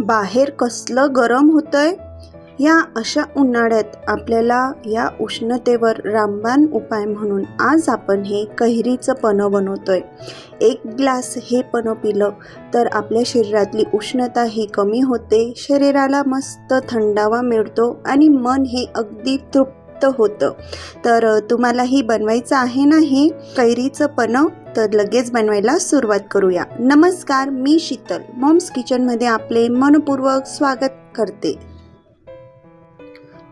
बाहेर कसलं गरम होतंय? या अशा उन्हाळ्यात आपल्याला या उष्णतेवर रामबाण उपाय म्हणून आज आपण हे कैरीचं पनं बनवतोय. एक ग्लास हे पनं पिलं तर आपल्या शरीरातली उष्णता ही कमी होते शरीराला मस्त थंडावा मिळतो आणि मन हे अगदी तृप्त होतं. तर तुम्हालाही बनवायचं आहे ना हे कैरीचं पनं तर लगेच बनवायला सुरुवात करूया. नमस्कार मी शीतल. मॉम्स किचनमध्ये आपले मनपूर्वक स्वागत करते.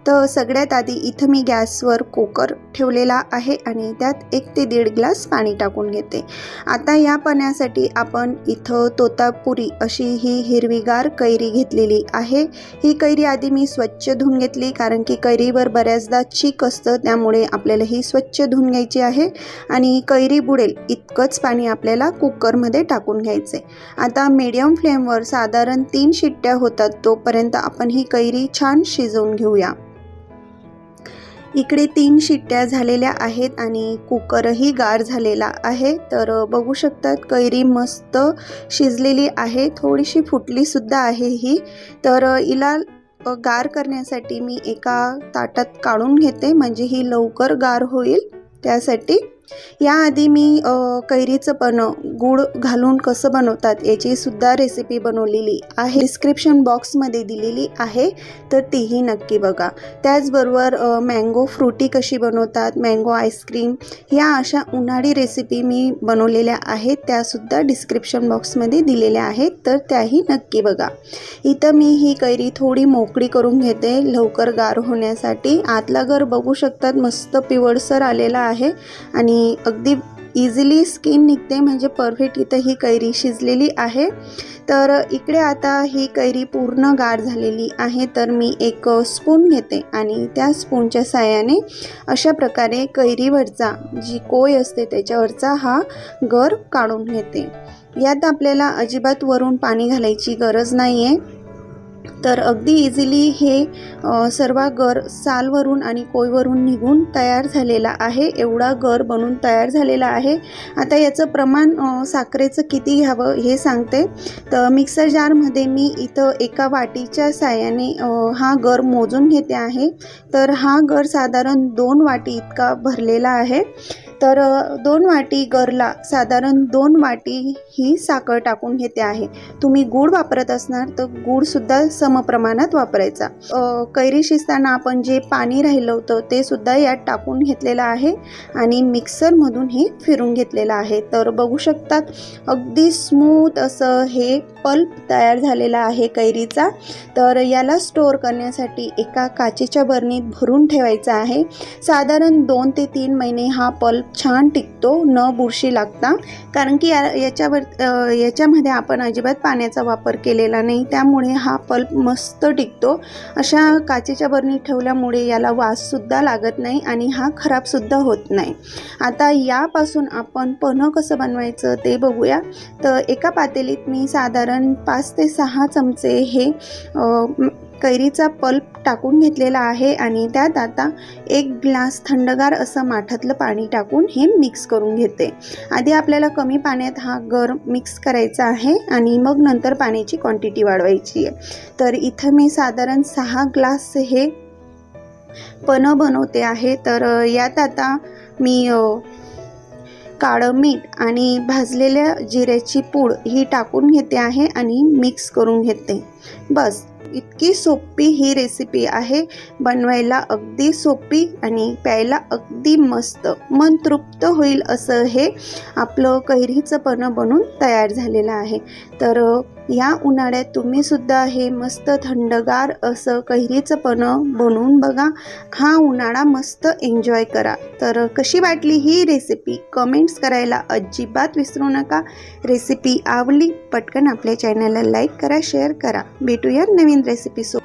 तर सगळ्यात आधी इथं मी गॅसवर कुकर ठेवलेला आहे आणि त्यात एक ते दीड ग्लास पाणी टाकून घेते. आता या पाण्यासाठी आपण इथं तोतापुरी अशी ही हिरवीगार कैरी घेतलेली आहे. ही कैरी आधी मी स्वच्छ धुवून घेतली कारण की कैरीवर बऱ्याचदा चीक असतं त्यामुळे आपल्याला ही स्वच्छ धुवून घ्यायची आहे आणि कैरी बुडेल इतकंच पाणी आपल्याला कुकरमध्ये टाकून घ्यायचे आता मीडियम फ्लेमवर साधारण तीन शिट्ट्या होतात तोपर्यंत आपण ही कैरी छान शिजवून घेऊया. इकडे तीन शिट्ट्या झालेल्या आहेत आणि कुकरही गार झालेला आहे. तर बघू शकतात कैरी मस्त शिजलेली आहे. थोडीशी फुटलीसुद्धा आहे ही. तर हिला गार करण्यासाठी मी एका ताटात काढून घेते. म्हणजे ही लवकर गार होईल त्यासाठी. याआधी मी कैरीचं पण गूळ घालून कसं बनवतात याचीसुद्धा रेसिपी बनवलेली आहे. डिस्क्रिप्शन बॉक्समध्ये दिलेली आहे तर तीही नक्की बघा. त्याचबरोबर मँगो फ्रुटी कशी बनवतात मँगो आईस्क्रीम या अशा उन्हाळी रेसिपी मी बनवलेल्या आहेत त्यासुद्धा डिस्क्रिप्शन बॉक्समध्ये दिलेल्या आहेत तर त्याही नक्की बघा. इथं मी ही कैरी थोडी मोकळी करून घेते लवकर गार होण्यासाठी. आतला घर बघू शकतात मस्त पिवळसर आलेला आहे. आणि अगदी इझिली स्किन निघते म्हणजे परफेक्ट इथं ही कैरी शिजलेली आहे. तर इकडे आता ही कैरी पूर्ण गार झालेली आहे तर मी एक स्पून घेते आणि त्या स्पूनच्या साह्याने अशा प्रकारे कैरीवरचा जी कोय असते त्याच्यावरचा हा गर काढून घेते. यात आपल्याला अजिबात वरून पाणी घालायची गरज नाही आहे तर अगदी इझिली हे सर्व गर सालवरून आणि कोयवरून निघून तयार झालेला आहे. एवढा गर बनून तयार झालेला आहे. आता याचं प्रमाण साखरेचं किती घ्यावं हे सांगते. तर मिक्सर जारमध्ये मी इथं एका वाटीच्या साह्याने हा गर मोजून घेते आहे. तर हा गर साधारण दोन वाटी इतका भरलेला आहे. तर दोन वाटी गरला साधारण दोन वाटी ही साखर टाकून घेते आहे. तुम्ही गूळ वापरत असणार तर गूळसुद्धा समप्रमाणात वापरायचा. कैरी शिजताना आपण जे पाणी राहिलं होतं ते सुद्धा यात टाकून घेतलेलं आहे आणि मिक्सरमधून हे फिरून घेतलेलं आहे. तर बघू शकतात अगदी स्मूथ असं हे पल्प तयार झालेला आहे कैरीचा. तर याला स्टोअर करण्यासाठी एका काचेच्या बरणीत भरून ठेवायचा आहे. साधारण दोन ते तीन महिने हा पल्प छान टिकतो न बुरशी लागता. कारण की या याच्यावर याच्यामध्ये आपण अजिबात पाण्याचा वापर केलेला नाही. त्यामुळे हा पल्प मस्त टिकतो. अशा काचेच्या बरणीत ठेवल्यामुळे याला वाससुद्धा लागत नाही आणि हा खराबसुद्धा होत नाही. आता यापासून आपण पन्ह कसं बनवायचं ते बघूया. तर एका पातेलीत मी साधारण पाच ते सहा चमचे हे कैरीचा पल्प टाकून घेतलेला आहे आणि त्यात आता एक ग्लास थंडगार असं माठातलं पाणी टाकून हे मिक्स करून घेते. आधी आपल्याला कमी पाण्यात हा गर मिक्स करायचा आहे आणि मग नंतर पाण्याची क्वांटिटी वाढवायची आहे. तर इथं मी साधारण सहा ग्लास हे पनं बनवते आहे. तर यात आता मी काळं मीठ आणि भाजलेल्या जिऱ्याची पूड ही टाकून घेते आहे आणि मिक्स करून घेते. बस इतकी सोपी ही रेसिपी आहे. बनवायला अगदी सोपी आणि प्यायला अगदी मस्त मन तृप्त होईल असं हे आपलं कैरीचं पणं बनून तयार झालेलं आहे. तर या उन्हाळ्यात तुम्ही सुद्धा हे मस्त थंडगार असं कैरीचं पणं बनवून बघा. हा उन्हाळा मस्त एन्जॉय करा. तर कशी वाटली ही रेसिपी कमेंट्स करायला अजिबात विसरू नका. रेसिपी आवडली पटकन आपल्या चॅनलला लाईक करा शेअर करा. भेटूया नवीन रेसिपी सो